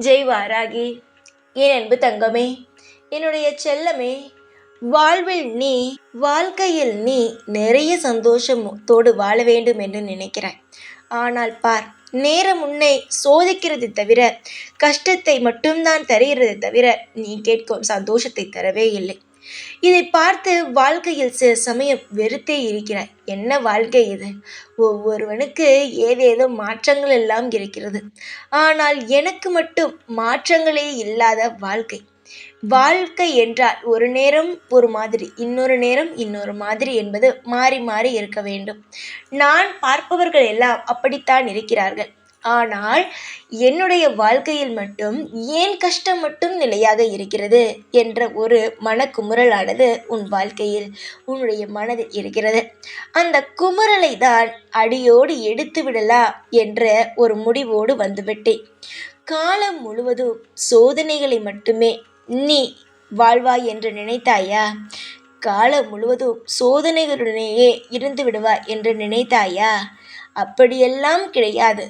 ஜெய் வாராகி என் அன்பு தங்கமே என்னுடைய செல்லமே வாழ்வில் நீ வாழ்க்கையில் நீ நிறைய சந்தோஷத்தோடு வாழ வேண்டும் என்று நினைக்கிறாய் ஆனால் பார் நேரம் உன்னை சோதிக்கிறது தவிர கஷ்டத்தை மட்டும்தான் தருகிறது தவிர நீ கேட்கும் சந்தோஷத்தை தரவே இல்லை. இதை பார்த்து வாழ்க்கையில் சில சமயம் வெறுத்தே இருக்கிறாய். என்ன வாழ்க்கை இது? ஒவ்வொருவனுக்கு ஏதேதோ மாற்றங்கள் எல்லாம் இருக்கிறது. ஆனால் எனக்கு மட்டும் மாற்றங்களே இல்லாத வாழ்க்கை. வாழ்க்கை என்றால் ஒரு நேரம் ஒரு மாதிரி இன்னொரு நேரம் இன்னொரு மாதிரி என்பது மாறி மாறி இருக்க வேண்டும். நான் பார்ப்பவர்கள் எல்லாம் அப்படித்தான் இருக்கிறார்கள். ஆனால் என்னுடைய வாழ்க்கையில் மட்டும் ஏன் கஷ்டம் மட்டும் நிலையாக இருக்கிறது என்ற ஒரு மனக்குமுறலானது உன் வாழ்க்கையில் உன்னுடைய மனதில் இருக்கிறது. அந்த குமுறலை தான் அடியோடு எடுத்து விடலாம் என்ற ஒரு முடிவோடு வந்துவிட்டேன். காலம் முழுவதும் சோதனைகளை மட்டுமே நீ வாழ்வாய் என்று நினைத்தாயா? காலம் முழுவதும் சோதனைகளுடனேயே இருந்து விடுவாய் என்று நினைத்தாயா? அப்படியெல்லாம் கிடையாது.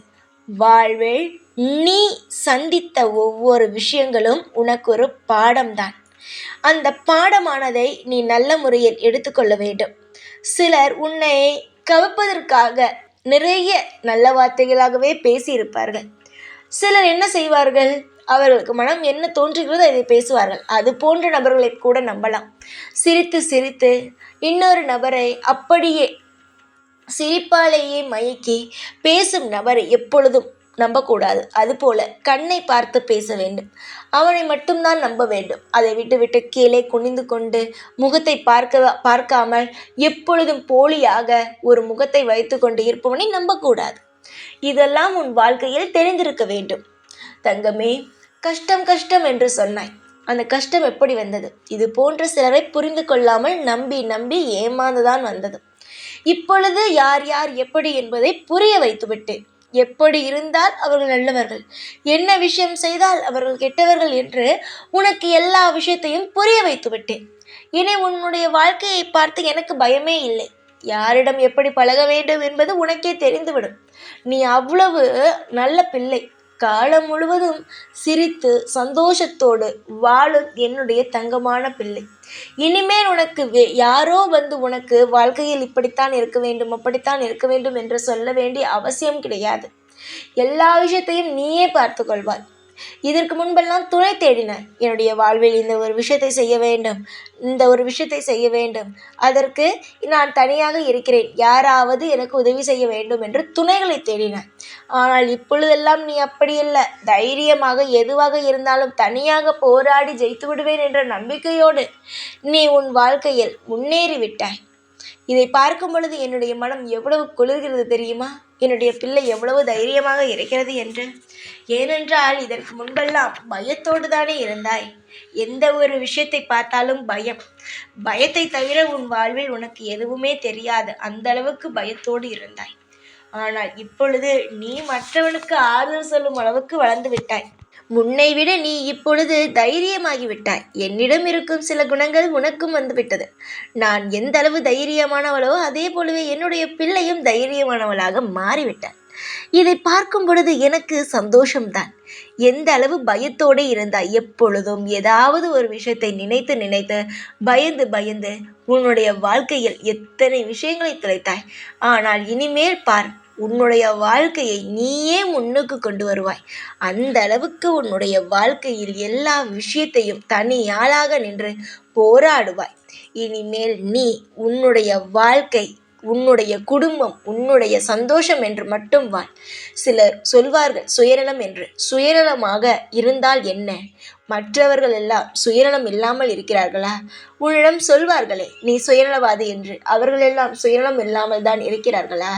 வாழ்வில் நீ சந்தித்த ஒவ்வொரு விஷயங்களும் உனக்கு ஒரு பாடம்தான். அந்த பாடமானதை நீ நல்ல முறையில் எடுத்துக்கொள்ள வேண்டும். சிலர் உன்னை கவப்பதற்காக நிறைய நல்ல வார்த்தைகளாகவே பேசியிருப்பார்கள். சிலர் என்ன செய்வார்கள்? அவர்களுக்கு மனம் என்ன தோன்றுகிறதோ அதை பேசுவார்கள். அது போன்ற நபர்களை கூட நம்பலாம். சிரித்து சிரித்து இன்னொரு நபரை அப்படியே சிரிப்பாலேயே மயக்கி பேசும் நபரை எப்பொழுதும் நம்பக்கூடாது. அதுபோல கண்ணை பார்த்து பேச வேண்டும். அவனை மட்டும்தான் நம்ப வேண்டும். அதை விட்டுவிட்டு கீழே குனிந்து கொண்டு முகத்தை பார்க்க பார்க்காமல் எப்பொழுதும் போலியாக ஒரு முகத்தை வைத்து கொண்டு இருப்பவனை நம்பக்கூடாது. இதெல்லாம் உன் வாழ்க்கையில் தெரிந்திருக்க வேண்டும். தங்கமே கஷ்டம் கஷ்டம் என்று சொன்னாய். அந்த கஷ்டம் எப்படி வந்தது? இது போன்ற சிலரை புரிந்து கொள்ளாமல் நம்பி நம்பி ஏமாந்துதான் வந்தது. இப்பொழுது யார் யார் எப்படி என்பதை புரிய வைத்துவிட்டேன் எப்படி இருந்தால் அவர்கள் நல்லவர்கள். என்ன விஷயம் செய்தால் அவர்கள் கெட்டவர்கள் என்று உனக்கு எல்லா விஷயத்தையும் புரிய வைத்துவிட்டேன் இனி உன்னுடைய வாழ்க்கையை பார்த்து எனக்கு பயமே இல்லை. யாரிடம் எப்படி பழக வேண்டும் என்பது உனக்கே தெரிந்துவிடும். நீ அவ்வளவு நல்ல பிள்ளை. காலம் முழுவதும் சிரித்து சந்தோஷத்தோடு வாழும் என்னுடைய தங்கமான பிள்ளை. இனிமேல் உனக்கு வே யாரோ வந்து உனக்கு வாழ்க்கையில் இப்படித்தான் இருக்க வேண்டும் அப்படித்தான் இருக்க வேண்டும் என்று சொல்ல வேண்டிய அவசியம் கிடையாது. எல்லா விஷயத்தையும் நீயே பார்த்து கொள்வாய். இதற்கு முன்பெல்லாம் துணை தேடினேன் என்னுடைய வாழ்வில் இந்த ஒரு விஷயத்தை செய்ய வேண்டும். இந்த ஒரு விஷயத்தை செய்ய வேண்டும். அதற்கு நான் தனியாக இருக்கிறேன். யாராவது எனக்கு உதவி செய்ய வேண்டும் என்று துணைகளை தேடினேன் ஆனால் இப்பொழுதெல்லாம் நீ அப்படி இல்லை தைரியமாக எதுவாக இருந்தாலும் தனியாக போராடி ஜெயித்து விடுவேன் என்ற நம்பிக்கையோடு நீ உன் வாழ்க்கையில் முன்னேறிவிட்டாய். இதை பார்க்கும் பொழுது என்னுடைய மனம் எவ்வளவு குளிர்கிறது தெரியுமா? என்னுடைய பிள்ளை எவ்வளவு தைரியமாக இருக்கிறது என்று? ஏனென்றால் இதற்கு முன்பெல்லாம் பயத்தோடு தானே இருந்தாய். எந்த ஒரு விஷயத்தை பார்த்தாலும் பயம். பயத்தை தவிர உன் வாழ்வில் உனக்கு எதுவுமே தெரியாது. அந்த அளவுக்கு பயத்தோடு இருந்தாய். ஆனால் இப்பொழுது நீ மற்றவனுக்கு ஆறுதல் சொல்லும் அளவுக்கு வளர்ந்து விட்டாய். முன்னை விட நீ இப்பொழுது தைரியமாகிவிட்டாய். என்னிடம் இருக்கும் சில குணங்கள் உனக்கும் வந்துவிட்டது. நான் எந்த அளவு தைரியமானவளோ அதே போலவே என்னுடைய பிள்ளையும் தைரியமானவளாக மாறிவிட்டாள். இதை பார்க்கும் பொழுது எனக்கு சந்தோஷம்தான். எந்த அளவு பயத்தோடு இருந்தாய்? எப்பொழுதும் ஏதாவது ஒரு விஷயத்தை நினைத்து நினைத்து பயந்து பயந்து உன்னுடைய வாழ்க்கையில் எத்தனை விஷயங்களை தொலைத்தாய் ஆனால் இனிமேல் பார் உன்னுடைய வாழ்க்கையை நீயே முன்னுக்கு கொண்டு வருவாய். அந்த அளவுக்கு உன்னுடைய வாழ்க்கையில் எல்லா விஷயத்தையும் தனியாளாக நின்று போராடுவாய். இனிமேல் நீ உன்னுடைய வாழ்க்கை உன்னுடைய குடும்பம் உன்னுடைய சந்தோஷம் என்று மட்டும் வாழ். சிலர் சொல்வார்கள் சுயநலம் என்று. சுயநலமாக இருந்தால் என்ன? மற்றவர்கள் எல்லாம் சுயநலம் இல்லாமல் இருக்கிறார்களா? உன்னிடம் சொல்வார்களே நீ சுயநலவாதி என்று. அவர்களெல்லாம் சுயநலம் இல்லாமல் தான் இருக்கிறார்களா?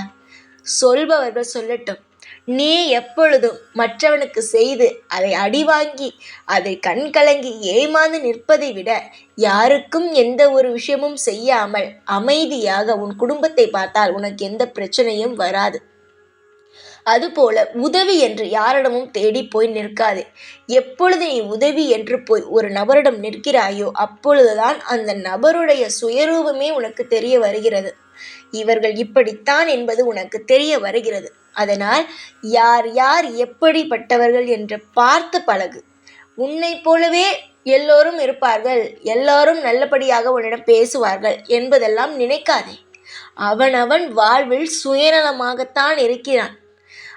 சொல்பவர்கள் சொல்லட்டும். நீ எப்பொழுதும் மற்றவனுக்கு செய்து அதை அடிவாங்கி அதை கண் கலங்கி ஏமாந்து நிற்பதை விட யாருக்கும் எந்த ஒரு விஷயமும் செய்யாமல் அமைதியாக உன் குடும்பத்தை பார்த்தால் உனக்கு எந்த பிரச்சனையும் வராது. அதுபோல உதவி என்று யாரிடமும் தேடி போய் நிற்காதே. எப்பொழுது நீ உதவி என்று போய் ஒரு நபரிடம் நிற்கிறாயோ அப்பொழுதுதான் அந்த நபருடைய சுயரூபமே உனக்கு தெரிய வருகிறது. இவர்கள் இப்படித்தான் என்பது உனக்கு தெரிய வருகிறது. அதனால் யார் யார் எப்படிப்பட்டவர்கள் என்று பார்த்து பழகு. உன்னைப் போலவே எல்லோரும் இருப்பார்கள். எல்லாரும் நல்லபடியாக உன்னிடம் பேசுவார்கள் என்பதெல்லாம் நினைக்காதே. அவனவன் வாழ்வில் சுயநலமாகத்தான் இருக்கிறான்.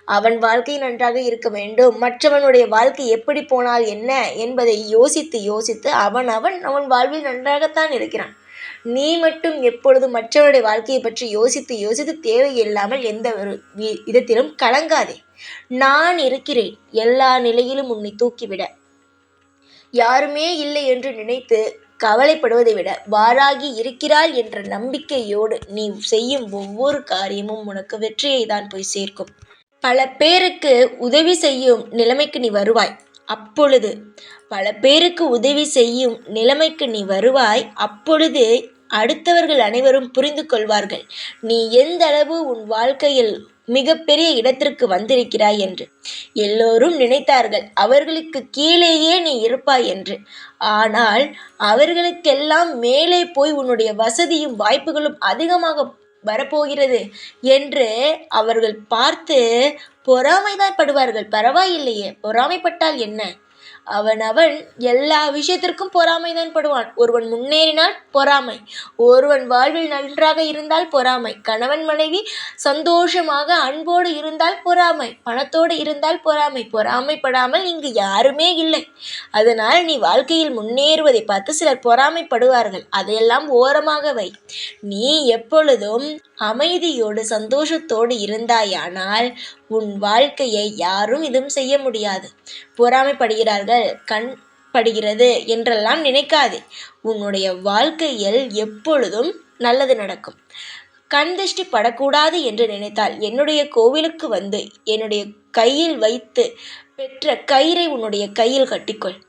அவன் வாழ்க்கை நன்றாக இருக்க வேண்டும். மற்றவனுடைய வாழ்க்கை எப்படி போனால் என்ன என்பதை யோசித்து யோசித்து அவன் அவன் அவன் வாழ்வில் நன்றாகத்தான் இருக்கிறான். நீ மட்டும் எப்பொழுதும் மற்றவருடைய வாழ்க்கையை பற்றி யோசித்து யோசித்து தேவையில்லாமல் எந்த ஒரு விதத்திலும் கலங்காதே. நான் இருக்கிறேன். எல்லா நிலையிலும் உன்னை தூக்கிவிட. யாருமே இல்லை என்று நினைத்து கவலைப்படுவதை விட வாராகி இருக்கிறாள் என்ற நம்பிக்கையோடு நீ செய்யும் ஒவ்வொரு காரியமும் உனக்கு வெற்றியை தான் போய் சேர்க்கும். பல பேருக்கு உதவி செய்யும் நிலைமைக்கு நீ வருவாய். அப்பொழுது பல பேருக்கு உதவி செய்யும் நிலைமைக்கு நீ வருவாய். அப்பொழுது அடுத்தவர்கள் அனைவரும் புரிந்து கொள்வார்கள். நீ எந்த அளவு உன் வாழ்க்கையில் மிகப்பெரிய இடத்திற்கு வந்திருக்கிறாய் என்று. எல்லோரும் நினைத்தார்கள் அவர்களுக்கு கீழேயே நீ இருப்பாய் என்று. ஆனால் அவர்களுக்கெல்லாம் மேலே போய் உன்னுடைய வசதியும் வாய்ப்புகளும் அதிகமாக வரப்போகிறது என்று அவர்கள் பார்த்து பொறாமைதான் படுவார்கள். பரவாயில்லையே பொறாமைப்பட்டால் என்ன? அவன் அவன் எல்லா விஷயத்திற்கும் பொறாமைதான் படுவான். ஒருவன் முன்னேறினால் பொறாமை ஒருவன் வாழ்வில் நன்றாக இருந்தால் பொறாமை கணவன் மனைவி சந்தோஷமாக அன்போடு இருந்தால் பொறாமை பணத்தோடு இருந்தால் பொறாமை பொறாமைப்படாமல் இங்கு யாருமே இல்லை. அதனால் நீ வாழ்க்கையில் முன்னேறுவதை பார்த்து சிலர் பொறாமைப்படுவார்கள். அதையெல்லாம் ஓரமாக வை. நீ எப்பொழுதும் அமைதியோடு சந்தோஷத்தோடு இருந்தாயானால் உன் வாழ்க்கையை யாரும் எதுவும் செய்ய முடியாது. பொறாமைப்படுகிறார்கள் கண் படுகிறது என்றெல்லாம் நினைக்காதே. உன்னுடைய வாழ்க்கையில் எப்பொழுதும் நல்லது நடக்கும். கண் திருஷ்டி படக்கூடாது என்று நினைத்தால் என்னுடைய கோவிலுக்கு வந்து என்னுடைய கையில் வைத்து பெற்ற கயிறை உன்னுடைய கையில் கட்டிக்கொள்.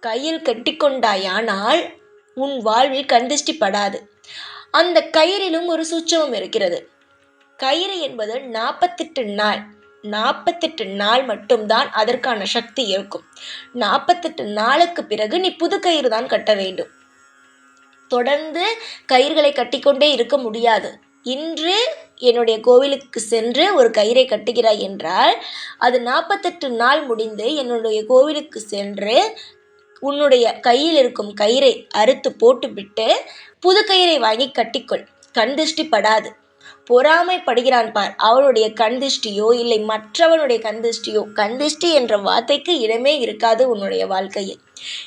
கையில் கட்டிக்கொண்டாயானால் உன் வாழ்வில் கண் திருஷ்டி படாது. அந்த கயிறிலும் ஒரு சூட்சமம் இருக்கிறது. கயிறு என்பது நாற்பத்தெட்டு நாள். நாற்பத்தெட்டு நாள் மட்டும்தான் அதற்கான சக்தி இருக்கும். நாற்பத்தெட்டு நாளுக்கு பிறகு நீ புது கயிறு தான் கட்ட வேண்டும். தொடர்ந்து கயிறுகளை கட்டிக்கொண்டே இருக்க முடியாது. இன்று என்னுடைய கோவிலுக்கு சென்று ஒரு கயிறை கட்டுகிறாய் என்றால் அது நாற்பத்தெட்டு நாள் முடிந்து என்னுடைய கோவிலுக்கு சென்று உன்னுடைய கையில் இருக்கும் கயிறை அறுத்து போட்டுவிட்டு புது கயிறை வாங்கி கட்டிக்கொள். கண் திருஷ்டி படாது. பொறாமைப்படுகிறான் பார். அவனுடைய கண் இல்லை மற்றவனுடைய கண் திருஷ்டியோ என்ற வார்த்தைக்கு இடமே இருக்காது உன்னுடைய வாழ்க்கையில்.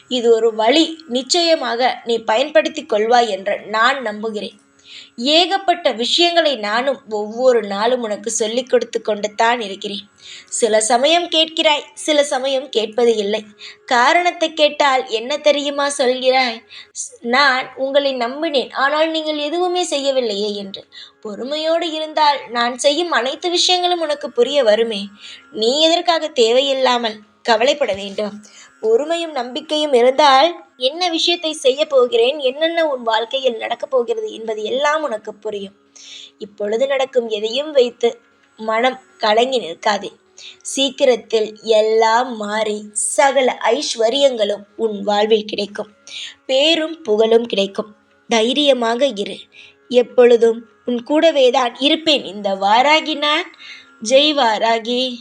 இது ஒரு வழி. நிச்சயமாக நீ பயன்படுத்தி கொள்வாய் என்று நான் நம்புகிறேன். ஏகப்பட்ட விஷயங்களை நானும் ஒவ்வொரு நாளும் உனக்கு சொல்லிக் கொடுத்து கொண்டு தான் இருக்கிறேன். சில சமயம் கேட்கிறாய் சில சமயம் கேட்பது இல்லை. காரணத்தை கேட்டால் என்ன தெரியுமா சொல்கிறாய்? நான் உங்களை நம்பினேன் ஆனால் நீங்கள் எதுவுமே செய்யவில்லையே என்று. பொறுமையோடு இருந்தால் நான் செய்யும் அனைத்து விஷயங்களும் உனக்கு புரிய வருமே. நீ எதற்காக தேவையில்லாமல் கவலைப்பட வேண்டும். பொறுமையும் நம்பிக்கையும் இருந்தால் என்ன விஷயத்தை செய்ய போகிறேன்? என்னென்ன உன் வாழ்க்கையில் நடக்கப் போகிறது என்பது எல்லாம் உனக்கு புரியும். இப்பொழுது நடக்கும் எதையும் வைத்து மனம் கலங்கி நிற்காதே. சீக்கிரத்தில் எல்லாம் மாறி சகல ஐஸ்வர்யங்களும் உன் வாழ்வில் கிடைக்கும். பேரும் புகழும் கிடைக்கும். தைரியமாக இரு. எப்பொழுதும் உன் கூடவே தான் இருப்பேன். இந்த வாராகி நான். ஜெய் வாராகி.